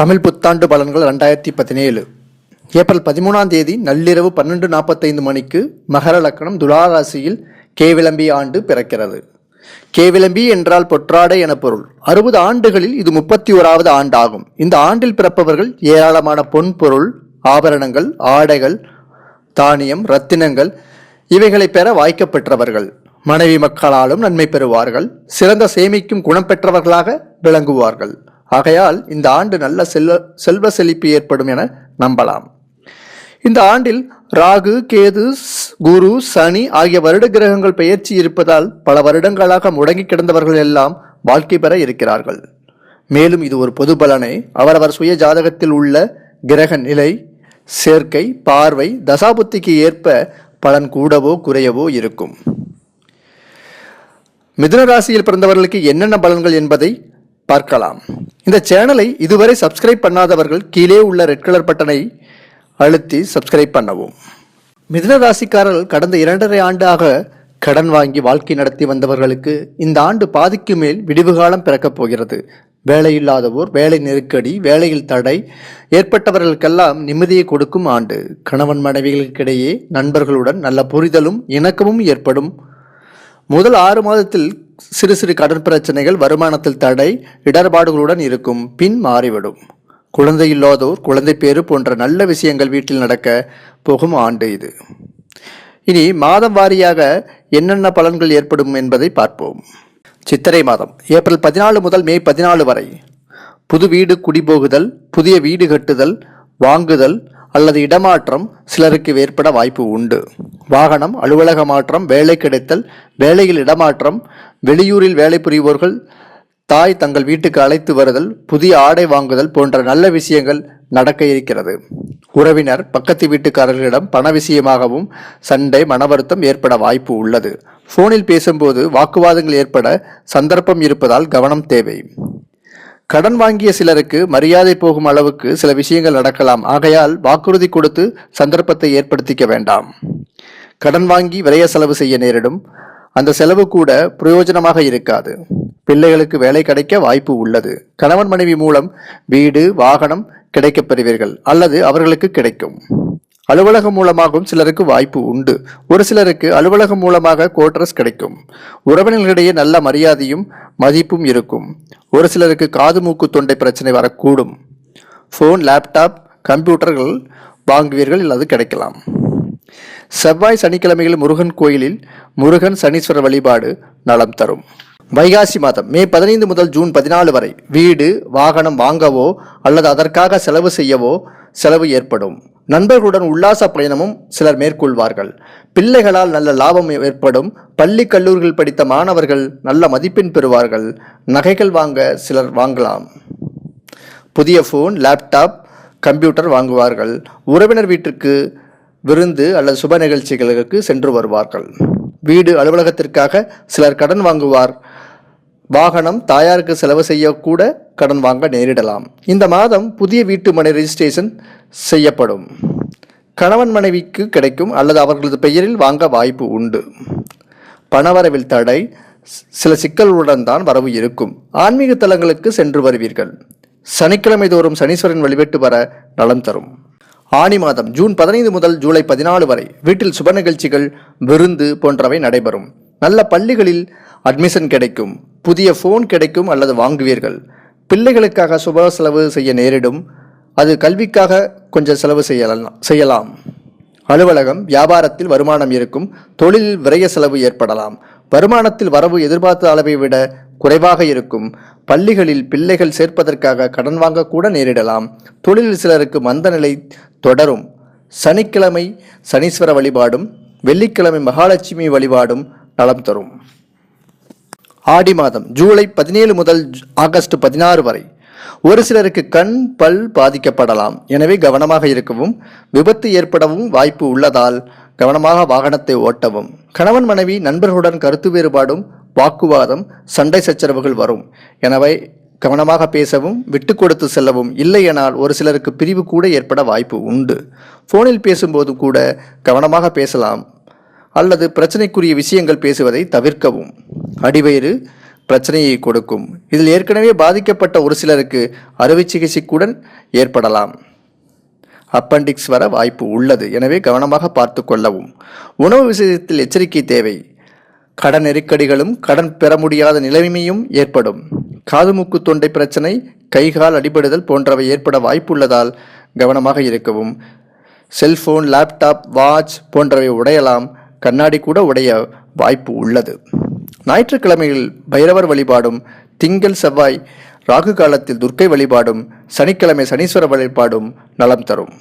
தமிழ் புத்தாண்டு பலன்கள் ரெண்டாயிரத்தி பதினேழு. ஏப்ரல் பதிமூணாம் தேதி நள்ளிரவு பன்னெண்டு நாற்பத்தைந்து மணிக்கு மகர லக்கணம் துலாராசியில் கேவிளம்பி ஆண்டு பிறக்கிறது. கேவிளம்பி என்றால் பொற்றாடை என பொருள். அறுபது ஆண்டுகளில் இது முப்பத்தி ஓராவது ஆண்டாகும். இந்த ஆண்டில் பிறப்பவர்கள் ஏராளமான பொன் பொருள் ஆபரணங்கள் ஆடைகள் தானியம் ரத்தினங்கள் இவைகளை பெற வாய்க்கப்பெற்றவர்கள் மனைவி மக்களாலும் நன்மை பெறுவார்கள். சிறந்த சேமிக்கும் குணம் பெற்றவர்களாக விளங்குவார்கள். ஆகையால் இந்த ஆண்டு நல்ல செல்வ செல்வ செழிப்பு ஏற்படும் என நம்பலாம். இந்த ஆண்டில் ராகு கேது குரு சனி ஆகிய வருட கிரகங்கள் பெயர்ச்சி இருப்பதால் பல வருடங்களாக முடங்கி கிடந்தவர்கள் எல்லாம் வாழ்க்கை பெற இருக்கிறார்கள். மேலும் இது ஒரு பொது பலனை. அவரவர் சுய ஜாதகத்தில் உள்ள கிரக நிலை சேர்க்கை பார்வை தசாபுத்திக்கு ஏற்ப பலன் கூடவோ குறையவோ இருக்கும். மிதுன ராசியில் பிறந்தவர்களுக்கு என்னென்ன பலன்கள் என்பதை பார்க்கலாம். இந்த சேனலை இதுவரை சப்ஸ்கிரைப் பண்ணாதவர்கள் கீழே உள்ள ரெட் கலர் பட்டனை அழுத்தி சப்ஸ்கிரைப் பண்ணவும். மிதுன ராசிக்காரர்கள் கடந்த இரண்டரை ஆண்டாக கடன் வாங்கி வாழ்க்கை நடத்தி வந்தவர்களுக்கு இந்த ஆண்டு பாதிக்கு மேல் விடிவு காலம் பிறக்கப் போகிறது. வேலையில்லாதவோர் வேலை நெருக்கடி வேலையில் தடை ஏற்பட்டவர்களுக்கெல்லாம் நிம்மதியை கொடுக்கும் ஆண்டு. கணவன் மனைவிகளுக்கிடையே நண்பர்களுடன் நல்ல புரிதலும் இணக்கமும் ஏற்படும். முதல் ஆறு மாதத்தில் சிறு சிறு கடன் பிரச்சனைகள் வருமானத்தில் தடை இடர்பாடுகளுடன் இருக்கும் பின் மாறிவிடும். குழந்தை இல்லாதோர் குழந்தை பேறு போன்ற நல்ல விஷயங்கள் வீட்டில் நடக்க போகும் ஆண்டு இது. இனி மாதம் வாரியாக என்னென்ன பலன்கள் ஏற்படும் என்பதை பார்ப்போம். சித்திரை மாதம் ஏப்ரல் பதினாலு முதல் மே பதினாலு வரை. புது வீடு குடிபோகுதல் புதிய வீடு கட்டுதல் வாங்குதல் அல்லது இடமாற்றம் சிலருக்கு ஏற்பட வாய்ப்பு உண்டு. வாகனம் அலுவலக மாற்றம் வேலை கிடைத்தல் வேலையில் இடமாற்றம் வெளியூரில் வேலை புரிவோர்கள் தாய் தங்கள் வீட்டுக்கு அழைத்து வருதல் புதிய ஆடை வாங்குதல் போன்ற நல்ல விஷயங்கள் நடக்க இருக்கிறது. உறவினர் பக்கத்து வீட்டுக்காரர்களிடம் பண விஷயமாகவும் சண்டை மன வருத்தம் ஏற்பட வாய்ப்பு உள்ளது. போனில் பேசும்போது வாக்குவாதங்கள் ஏற்பட சந்தர்ப்பம் இருப்பதால் கவனம் தேவை. கடன் வாங்கிய சிலருக்கு மரியாதை போகும் அளவுக்கு சில விஷயங்கள் நடக்கலாம். ஆகையால் வாக்குறுதி கொடுத்து சந்தர்ப்பத்தை ஏற்படுத்திக்க வேண்டாம். கடன் வாங்கி விரைய செலவு செய்ய நேரிடும். அந்த செலவு கூட பிரயோஜனமாக இருக்காது. பிள்ளைகளுக்கு வேலை கிடைக்க வாய்ப்பு உள்ளது. கணவன் மனைவி மூலம் வீடு வாகனம் கிடைக்கப் பெறுவீர்கள். அல்லது அவர்களுக்கு கிடைக்கும். அலுவலகம் மூலமாகவும் சிலருக்கு வாய்ப்பு உண்டு. ஒரு சிலருக்கு அலுவலகம் மூலமாக கோட்ரஸ் கிடைக்கும். உறவினர்களிடையே நல்ல மரியாதையும் மதிப்பும் இருக்கும். ஒரு சிலருக்கு காது மூக்கு தொண்டை பிரச்சனை வரக்கூடும். ஃபோன் லேப்டாப் கம்ப்யூட்டர்கள் வாங்குவீர்கள் அல்லது கிடைக்கலாம். செவ்வாய் சனிக்கிழமையில் முருகன் கோயிலில் முருகன் சனீஸ்வரர் வழிபாடு நலம் தரும். வைகாசி மாதம் மே பதினைந்து முதல் ஜூன் பதினாலு வரை வீடு வாகனம் வாங்கவோ அல்லது அதற்காக செலவு செய்யவோ செலவு ஏற்படும். நண்பர்களுடன் உல்லாச பயணமும் சிலர் மேற்கொள்வார்கள். பிள்ளைகளால் நல்ல லாபம் ஏற்படும். பள்ளி கல்லூரிகள் படித்த மாணவர்கள் நல்ல மதிப்பெண் பெறுவார்கள். நகைகள் வாங்க சிலர் வாங்கலாம். புதிய ஃபோன் லேப்டாப் கம்ப்யூட்டர் வாங்குவார்கள். உறவினர் வீட்டிற்கு விருந்து அல்லது சுப நிகழ்ச்சிகளுக்கு சென்று வருவார்கள். வீடு அலுவலகத்திற்காக சிலர் கடன் வாங்குவார். வாகனம் தாயாருக்கு செலவு செய்யக்கூட கடன் வாங்க நேரிடலாம். இந்த மாதம் புதிய வீட்டு மனை ரெஜிஸ்ட்ரேஷன் செய்யப்படும். கணவன் மனைவிக்கு கிடைக்கும் அல்லது அவர்களது பெயரில் வாங்க வாய்ப்பு உண்டு. பணவரவில் தடை சில சிக்கல்களுடன் தான் வரவு இருக்கும். ஆன்மீக தலங்களுக்கு சென்று வருவீர்கள். சனிக்கிழமை தோறும் சனீஸ்வரன் வழிபட்டு வர நலம் தரும். ஆனி மாதம் ஜூன் பதினைந்து முதல் ஜூலை பதினாலு வரை வீட்டில் சுப நிகழ்ச்சிகள் விருந்து போன்றவை நடைபெறும். நல்ல பள்ளிகளில் அட்மிஷன் கிடைக்கும். புதிய ஃபோன் கிடைக்கும் அல்லது வாங்குவீர்கள். பிள்ளைகளுக்காக சுப செலவு செய்ய நேரிடும். அது கல்விக்காக கொஞ்சம் செலவு செய்யலாம் செய்யலாம். அலுவலகம் வியாபாரத்தில் வருமானம் இருக்கும். தொழிலில் விரைய செலவு ஏற்படலாம். வருமானத்தில் வரவு எதிர்பார்த்த அளவை விட குறைவாக இருக்கும். பள்ளிகளில் பிள்ளைகள் சேர்ப்பதற்காக கடன் வாங்கக்கூட நேரிடலாம். தொழிலில் சிலருக்கு மந்த நிலை தொடரும். சனிக்கிழமை சனீஸ்வர வழிபாடும் வெள்ளிக்கிழமை மகாலட்சுமி வழிபாடும் நலம் தரும். ஆடி மாதம் ஜூலை பதினேழு முதல் ஆகஸ்ட் பதினாறு வரை. ஒரு சிலருக்கு கண் பல் பாதிக்கப்படலாம். எனவே கவனமாக இருக்கவும் விபத்து ஏற்படவும் வாய்ப்பு உள்ளதால் கவனமாக வாகனத்தை ஓட்டவும். கணவன் மனைவி நண்பர்களுடன் கருத்து வேறுபாடும் வாக்குவாதம் சண்டை சச்சரவுகள் வரும். எனவே கவனமாக பேசவும் விட்டு கொடுத்து செல்லவும் இல்லையெனால் ஒரு சிலருக்கு பிரிவு கூட ஏற்பட வாய்ப்பு உண்டு. ஃபோனில் பேசும்போது கூட கவனமாக பேசலாம் அல்லது பிரச்சனைக்குரிய விஷயங்கள் பேசுவதை தவிர்க்கவும். அடிவயிறு பிரச்சனையை கொடுக்கும். இதில் ஏற்கனவே பாதிக்கப்பட்ட ஒரு சிலருக்கு அறுவை சிகிச்சைக்குடன் ஏற்படலாம். அப்பண்டிக்ஸ் வர வாய்ப்பு உள்ளது. எனவே கவனமாக பார்த்து கொள்ளவும். உணவு விஷயத்தில் எச்சரிக்கை தேவை. கடன் நெருக்கடிகளும் கடன் பெற முடியாத நிலைமையும் ஏற்படும். காது மூக்கு தொண்டை பிரச்சனை கைகால் அடிபடுதல் போன்றவை ஏற்பட வாய்ப்புள்ளதால் கவனமாக இருக்கவும். செல்போன் லேப்டாப் வாட்ச் போன்றவை உடையலாம். கண்ணாடி கூட உடைய வாய்ப்பு உள்ளது. ஞாயிற்றுக்கிழமையில் பைரவர் வழிபாடும் திங்கள் செவ்வாய் ராகு காலத்தில் துர்க்கை வழிபாடும் சனிக்கிழமை சனீஸ்வர வழிபாடும் நலம் தரும்.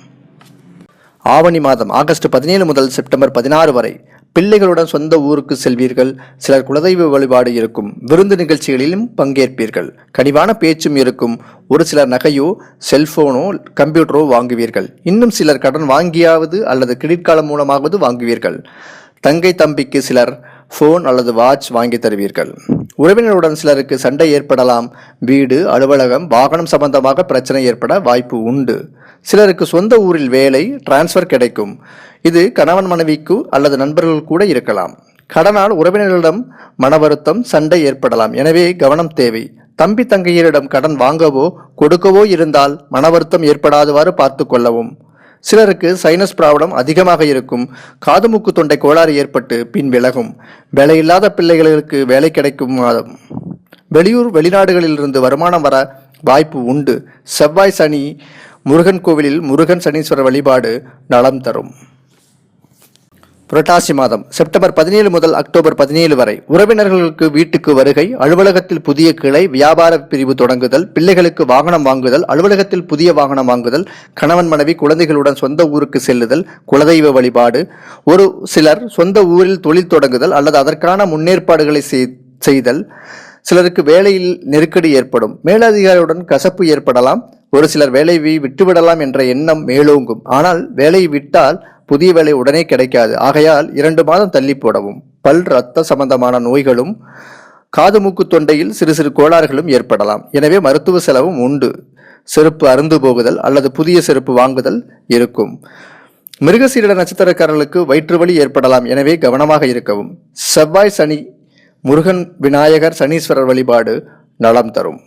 ஆவணி மாதம் ஆகஸ்ட் பதினேழு முதல் செப்டம்பர் பதினாறு வரை பிள்ளைகளுடன் சொந்த ஊருக்கு செல்வீர்கள். சிலர் குலதெய்வ வழிபாடு இருக்கும். விருந்து நிகழ்ச்சிகளிலும் பங்கேற்பீர்கள். கனிவான பேச்சும் இருக்கும். ஒரு சிலர் நகையோ செல்போனோ கம்ப்யூட்டரோ வாங்குவீர்கள். இன்னும் சிலர் கடன் வாங்கியாவது அல்லது கிரெடிட் கார்டு மூலமாவது வாங்குவீர்கள். தங்கை தம்பிக்கு சிலர் ஃபோன் அல்லது வாட்ச் வாங்கி தருவீர்கள். உறவினருடன் சிலருக்கு சண்டை ஏற்படலாம். வீடு அலுவலகம் வாகனம் சம்பந்தமாக பிரச்சனை ஏற்பட வாய்ப்பு உண்டு. சிலருக்கு சொந்த ஊரில் வேலை டிரான்ஸ்ஃபர் கிடைக்கும். இது கணவன் மனைவிக்கு அல்லது நண்பர்கள் கூட இருக்கலாம். கடனால் உறவினர்களிடம் மன வருத்தம் சண்டை ஏற்படலாம். எனவே கவனம் தேவை. தம்பி தங்கையரிடம் கடன் வாங்கவோ கொடுக்கவோ இருந்தால் மன வருத்தம் ஏற்படாதவாறு பார்த்து கொள்ளவும். சிலருக்கு சைனஸ் பிராப்ளம் அதிகமாக இருக்கும். காது மூக்கு தொண்டை கோளாறு ஏற்பட்டு பின் விலகும். வேலையில்லாத பிள்ளைகளுக்கு வேலை கிடைக்கும் மாதம். வெளியூர் வெளிநாடுகளிலிருந்து வருமானம் வர வாய்ப்பு உண்டு. செவ்வாய் சனி முருகன் கோவிலில் முருகன் சனீஸ்வரர் வழிபாடு நலம் தரும். புரட்டாசி மாதம் செப்டம்பர் பதினேழு முதல் அக்டோபர் பதினேழு வரை உறவினர்களுக்கு வீட்டுக்கு வருகை அலுவலகத்தில் புதிய கிளை வியாபார பிரிவு தொடங்குதல் பிள்ளைகளுக்கு வாகனம் வாங்குதல் அலுவலகத்தில் புதிய வாகனம் வாங்குதல் கணவன் மனைவி குழந்தைகளுடன் சொந்த ஊருக்கு செல்லுதல் குலதெய்வ வழிபாடு. ஒரு சிலர் சொந்த ஊரில் தொழில் தொடங்குதல் அல்லது அதற்கான முன்னேற்பாடுகளை செய்- செய்தல். சிலருக்கு வேலையில் நெருக்கடி ஏற்படும். மேலதிகாரியுடன் கசப்பு ஏற்படலாம். ஒரு சிலர் வேலையை விட்டுவிடலாம் என்ற எண்ணம் மேலோங்கும். ஆனால் வேலையை விட்டால் புதிய வேலை உடனே கிடைக்காது. ஆகையால் இரண்டு மாதம் தள்ளி போடவும். பல் இரத்த சம்பந்தமான நோய்களும் காது மூக்கு தொண்டையில் சிறு சிறு கோளாறுகளும் ஏற்படலாம். எனவே மருத்துவ செலவும் உண்டு. செருப்பு அருந்து போகுதல் அல்லது புதிய செருப்பு வாங்குதல் இருக்கும். மிருகசீரிட நட்சத்திரக்காரர்களுக்கு வயிற்று வலி ஏற்படலாம். எனவே கவனமாக இருக்கவும். செவ்வாய் சனி முருகன் விநாயகர் சனீஸ்வரர் வழிபாடு நலம் தரும்.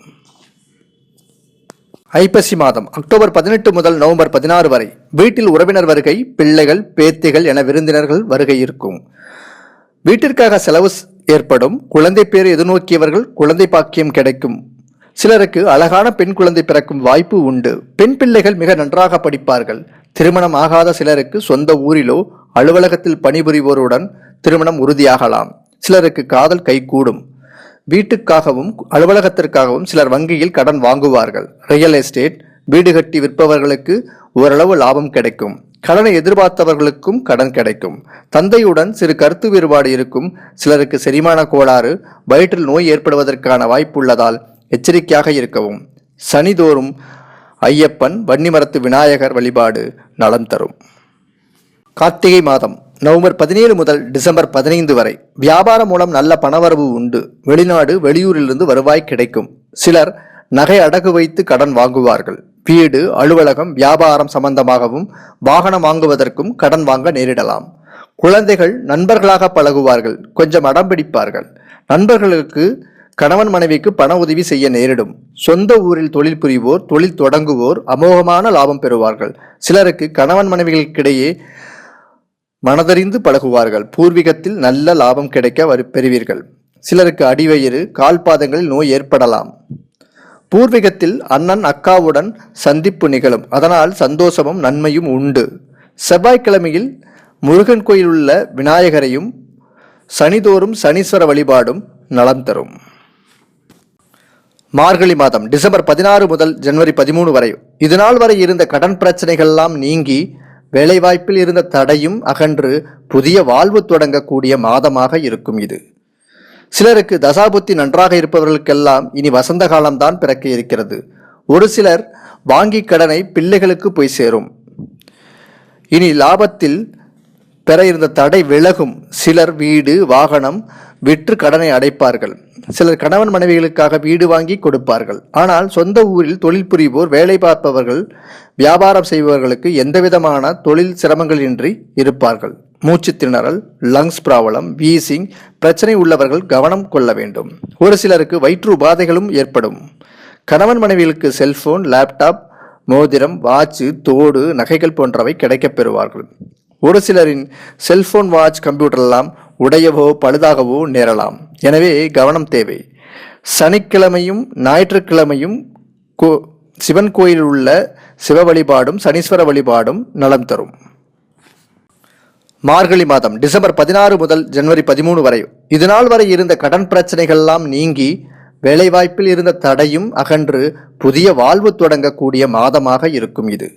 ஐப்பசி மாதம் அக்டோபர் பதினெட்டு முதல் நவம்பர் பதினாறு வரை வீட்டில் உறவினர் வருகை பிள்ளைகள் பேத்திகள் என விருந்தினர்கள் வருகை இருக்கும். வீட்டிற்காக செலவு ஏற்படும். குழந்தை பேர் எதிர்நோக்கியவர்கள் குழந்தை பாக்கியம் கிடைக்கும். சிலருக்கு அழகான பெண் குழந்தை பிறக்கும் வாய்ப்பு உண்டு. பெண் பிள்ளைகள் மிக நன்றாக படிப்பார்கள். திருமணம் ஆகாத சிலருக்கு சொந்த ஊரிலோ அலுவலகத்தில் பணிபுரிவோருடன் திருமணம் உறுதியாகலாம். சிலருக்கு காதல் கைகூடும். வீட்டுக்காகவும் அலுவலகத்திற்காகவும் சிலர் வங்கியில் கடன் வாங்குவார்கள். ரியல் எஸ்டேட் வீடு கட்டி விற்பவர்களுக்கு ஓரளவு லாபம் கிடைக்கும். கடனை எதிர்பார்த்தவர்களுக்கும் கடன் கிடைக்கும். தந்தையுடன் சிறு கருத்து வேறுபாடு இருக்கும். சிலருக்கு செரிமான கோளாறு வயிற்றில் நோய் ஏற்படுவதற்கான வாய்ப்புள்ளதால் எச்சரிக்கையாக இருக்கவும். சனிதோறும் ஐயப்பன் வன்னிமரத்து விநாயகர் வழிபாடு நலம் தரும். கார்த்திகை மாதம். நவம்பர் பதினேழு முதல் டிசம்பர் பதினைந்து வரை வியாபாரம் மூலம் நல்ல பணவரவு உண்டு. வெளிநாடு வெளியூரிலிருந்து வருவாய் கிடைக்கும். சிலர் நகை அடகு வைத்து கடன் வாங்குவார்கள். வீடு அலுவலகம் வியாபாரம் சம்பந்தமாகவும் வாகனம் வாங்குவதற்கும் கடன் வாங்க நேரிடலாம். குழந்தைகள் நண்பர்களாக பழகுவார்கள். கொஞ்சம் அடம் பிடிப்பார்கள். நண்பர்களுக்கு கணவன் மனைவிக்கு பண உதவி செய்ய நேரிடும். சொந்த ஊரில் தொழில் புரிவோர் தொழில் தொடங்குவோர் அமோகமான லாபம் பெறுவார்கள். சிலருக்கு கணவன் மனைவிகளுக்கிடையே மனதறிந்து பழகுவார்கள். பூர்வீகத்தில் நல்ல லாபம் கிடைக்க பெறுவீர்கள். சிலருக்கு அடிவயிறு கால் பாதங்களில் நோய் ஏற்படலாம். பூர்வீகத்தில் அண்ணன் அக்காவுடன் சந்திப்பு நிகழும். அதனால் சந்தோஷமும் நன்மையும் உண்டு. செவ்வாய்க்கிழமையில் முருகன் கோயில் உள்ள விநாயகரையும் சனிதோறும் சனீஸ்வர வழிபாடும் நலம் தரும். மார்கழி மாதம் டிசம்பர் பதினாறு முதல் ஜனவரி பதிமூணு வரை. இதுநாள் வரை இருந்த கடன் பிரச்சனைகள்லாம் நீங்கி வேலைவாய்ப்பில் இருந்த தடையும் அகன்று புதிய வாழ்வு தொடங்கக்கூடிய மாதமாக இருக்கும் இது. சிலருக்கு தசாபுத்தி நன்றாக இருப்பவர்களுக்கெல்லாம் இனி வசந்த காலம்தான் பிறக்க இருக்கிறது. ஒரு சிலர் வாங்கி கடனை பிள்ளைகளுக்கு போய் சேரும். இனி லாபத்தில் பெற இருந்த தடை விலகும். சிலர் வீடு வாகனம் விற்று கடனை அடைப்பார்கள். சிலர் கணவன் மனைவிகளுக்காக வீடு வாங்கி கொடுப்பார்கள். ஆனால் சொந்த ஊரில் தொழில் புரிவோர் வேலை பார்ப்பவர்கள் வியாபாரம் செய்பவர்களுக்கு எந்தவிதமான தொழில் சிரமங்களின்றி இருப்பார்கள். மூச்சு திணறல் லங்ஸ் ப்ராப்ளம் வீசிங் பிரச்சனை உள்ளவர்கள் கவனம் கொள்ள வேண்டும். ஒரு சிலருக்கு வயிற்று உபாதைகளும் ஏற்படும். கணவன் மனைவிகளுக்கு செல்போன் லேப்டாப் மோதிரம் வாட்சு தோடு நகைகள் போன்றவை கிடைக்கப் பெறுவார்கள். ஒரு சிலரின் செல்போன் வாட்ச் கம்ப்யூட்டர் எல்லாம் உடையவோ பழுதாகவோ நேரலாம். எனவே கவனம் தேவை. சனிக்கிழமையும் ஞாயிற்றுக்கிழமையும் கோ சிவன் கோயிலில் உள்ள சிவ வழிபாடும் சனீஸ்வர வழிபாடும் நலம் தரும். மார்கழி மாதம் டிசம்பர் பதினாறு முதல் ஜனவரி பதிமூணு வரை. இது நாள் வரை இருந்த கடன் பிரச்சனைகள்லாம் நீங்கி வேலைவாய்ப்பில் இருந்த தடையும் அகன்று புதிய வாழ்வு தொடங்கக்கூடிய மாதமாக இருக்கும் இது.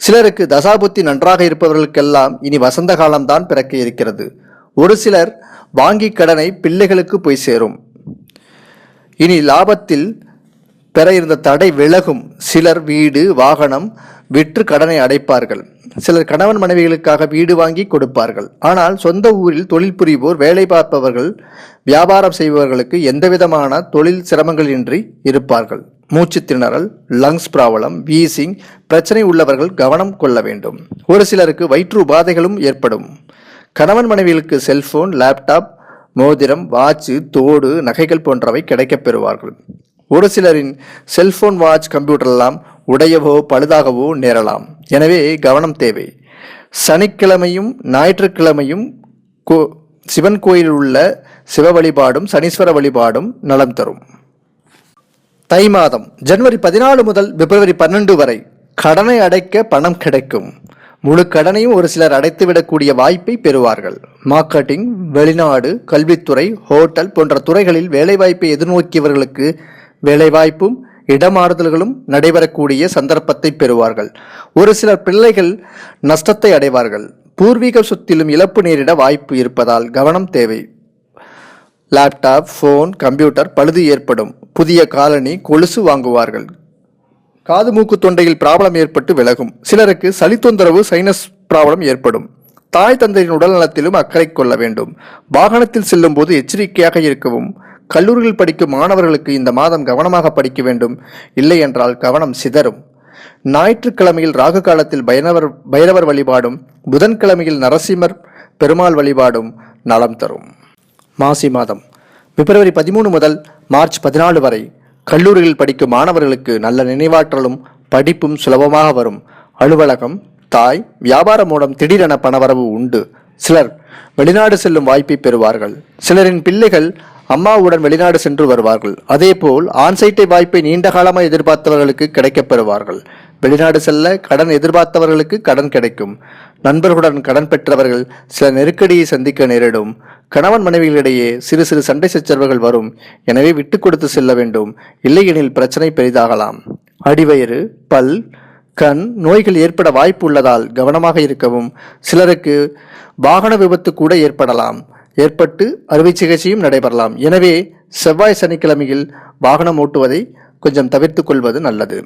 சிலருக்கு தசாபுத்தி நன்றாக இருப்பவர்களுக்கெல்லாம் இனி வசந்த காலம்தான் பிறக்க இருக்கிறது. ஒரு சிலர் வாங்கி கடனை பிள்ளைகளுக்கு போய் சேரும். இனி லாபத்தில் பெற இருந்த தடை விலகும். சிலர் வீடு வாகனம் விற்று கடனை அடைப்பார்கள். சிலர் கணவன் மனைவிகளுக்காக வீடு வாங்கி கொடுப்பார்கள். ஆனால் சொந்த ஊரில் தொழில் புரிவோர் வேலை பார்ப்பவர்கள் வியாபாரம் செய்பவர்களுக்கு எந்தவிதமான தொழில் சிரமங்களின்றி இருப்பார்கள். மூச்சு திணறல் லங்ஸ் ப்ராப்ளம் வீசிங் பிரச்சனை உள்ளவர்கள் கவனம் கொள்ள வேண்டும். ஒரு சிலருக்கு வயிற்று உபாதைகளும் ஏற்படும். கணவன் மனைவிகளுக்கு செல்போன் லேப்டாப் மோதிரம் வாட்சு தோடு நகைகள் போன்றவை கிடைக்கப் பெறுவார்கள். ஒரு சிலரின் செல்போன் வாட்ச் கம்ப்யூட்டர் எல்லாம் உடையவோ பழுதாகவோ நேரலாம். எனவே கவனம் தேவை. சனிக்கிழமையும் ஞாயிற்றுக்கிழமையும் கோ சிவன் கோயிலில் உள்ள சிவ வழிபாடும் சனீஸ்வர வழிபாடும் நலம் தரும். தை மாதம் ஜனவரி பதினாலு முதல் பிப்ரவரி பன்னெண்டு வரை கடனை அடைக்க பணம் கிடைக்கும். முழு கடனையும் ஒரு சிலர் அடைத்துவிடக்கூடிய வாய்ப்பை பெறுவார்கள். மார்க்கெட்டிங் வெளிநாடு கல்வித்துறை ஹோட்டல் போன்ற துறைகளில் வேலைவாய்ப்பை எதிர்நோக்கியவர்களுக்கு வேலைவாய்ப்பும் இடமாறுதல்களும் நடைபெறக்கூடிய சந்தர்ப்பத்தை பெறுவார்கள். ஒரு சிலர் பிள்ளைகள் நஷ்டத்தை அடைவார்கள். பூர்வீக சொத்திலும் இழப்பு நேரிட வாய்ப்பு இருப்பதால் கவனம் தேவை. லேப்டாப் ஃபோன் கம்ப்யூட்டர் பழுது ஏற்படும். புதிய காலனி கொலுசு வாங்குவார்கள். காது மூக்கு தொண்டையில் ப்ராப்ளம் ஏற்பட்டு விலகும். சிலருக்கு சளி தொந்தரவு சைனஸ் ப்ராப்ளம் ஏற்படும். தாய் தந்தையின் உடல் நலத்திலும் அக்கறை கொள்ள வேண்டும். வாகனத்தில் செல்லும் போது எச்சரிக்கையாக இருக்கவும். கல்லூரியில் படிக்கும் மாணவர்களுக்கு இந்த மாதம் கவனமாக படிக்க வேண்டும். இல்லை என்றால் கவனம் சிதறும். ஞாயிற்றுக்கிழமையில் ராகு காலத்தில் பைரவர் பைரவர் வழிபாடும். புதன்கிழமையில் நரசிம்மர் பெருமாள் வழிபாடும் நலம் தரும். மாசி மாதம். பிப்ரவரி பதிமூணு முதல் மார்ச் பதினாலு வரை கல்லூரியில் படிக்கும் மாணவர்களுக்கு நல்ல நினைவாற்றலும் படிப்பும் சுலபமாக வரும். அலுவலகம் தாய் வியாபாரம் மூலம் திடீரென பணவரவு உண்டு. சிலர் வெளிநாடு செல்லும் வாய்ப்பை பெறுவார்கள். சிலரின் பிள்ளைகள் அம்மாவுடன் வெளிநாடு சென்று வருவார்கள். அதேபோல் ஆன்சைட்டை வாய்ப்பை நீண்ட காலமாக எதிர்பார்த்தவர்களுக்கு கிடைக்கப் பெறுவார்கள். வெளிநாடு செல்ல கடன் எதிர்பார்த்தவர்களுக்கு கடன் கிடைக்கும். நண்பர்களுடன் கடன் பெற்றவர்கள் சில நெருக்கடியை சந்திக்க நேரிடும். கணவன் மனைவிகளிடையே சிறு சிறு சண்டை சச்சரவுகள் வரும். எனவே விட்டு கொடுத்து செல்ல வேண்டும். இல்லையெனில் பிரச்சனை பெரிதாகலாம். அடிவயிறு பல் கண் நோய்கள் ஏற்பட வாய்ப்பு உள்ளதால் கவனமாக இருக்கவும். சிலருக்கு வாகன விபத்து கூட ஏற்படலாம். ஏற்பட்டு அறுவை சிகிச்சையும் நடைபெறலாம். எனவே செவ்வாய் சனிக்கிழமையில் வாகனம் ஓட்டுவதை கொஞ்சம் தவிர்த்து கொள்வது நல்லது.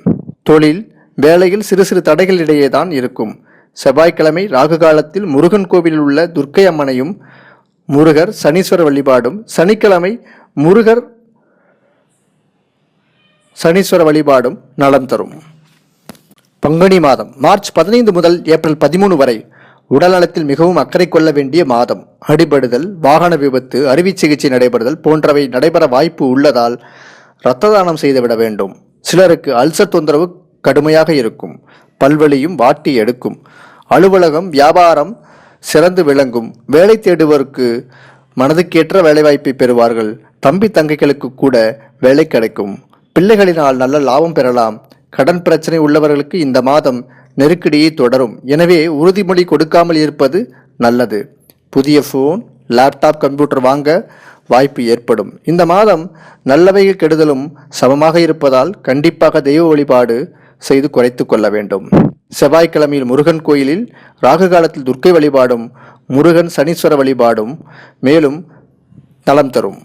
தொழில் வேலையில் சிறு சிறு தடைகள் இடையே தான் இருக்கும். செவ்வாய்க்கிழமை ராகு காலத்தில் முருகன் கோவிலில் உள்ள துர்க்கை அம்மனையும் முருகர் சனீஸ்வர வழிபாடும் சனிக்கிழமை முருகர் சனீஸ்வர வழிபாடும் நலம் தரும். பங்குனி மாதம் மார்ச் பதினைந்து முதல் ஏப்ரல் பதிமூணு வரை உடல்நலத்தில் மிகவும் அக்கறை கொள்ள வேண்டிய மாதம். அடிபடுதல் வாகன விபத்து அறுவை சிகிச்சை நடைபெறுதல் போன்றவை நடைபெற வாய்ப்பு உள்ளதால் இரத்த தானம் செய்துவிட வேண்டும். சிலருக்கு அல்சர் தொந்தரவு கடுமையாக இருக்கும். பல்வழியும் வாட்டி எடுக்கும். அலுவலகம் வியாபாரம் சிறந்து விளங்கும். வேலை தேடுவோருக்கு மனதுக்கேற்ற வேலைவாய்ப்பை பெறுவார்கள். தம்பி தங்கைகளுக்கு கூட வேலை கிடைக்கும். பிள்ளைகளினால் நல்ல லாபம் பெறலாம். கடன் பிரச்சனை உள்ளவர்களுக்கு இந்த மாதம் நெருக்கடியை தொடரும். எனவே உறுதிமொழி கொடுக்காமல் இருப்பது நல்லது. புதிய ஃபோன் லேப்டாப் கம்ப்யூட்டர் வாங்க வாய்ப்பு ஏற்படும். இந்த மாதம் நல்லவைகள் கெடுதலும் சமமாக இருப்பதால் கண்டிப்பாக தெய்வ வழிபாடு செய்து குறைத்து கொள்ள வேண்டும். செவ்வாய்க்கிழமையில் முருகன் கோயிலில் ராகு காலத்தில் துர்க்கை வழிபாடும் முருகன் சனீஸ்வர வழிபாடும் மேலும் நலம் தரும்.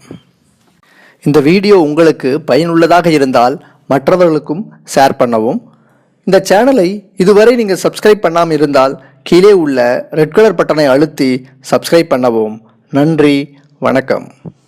இந்த வீடியோ உங்களுக்கு பயனுள்ளதாக இருந்தால் மற்றவர்களுக்கும் ஷேர் பண்ணவும். இந்த சேனலை இதுவரை நீங்கள் சப்ஸ்கிரைப் பண்ணாமல் இருந்தால் கீழே உள்ள ரெட் கலர் பட்டனை அழுத்தி சப்ஸ்கிரைப் பண்ணவும். நன்றி வணக்கம்.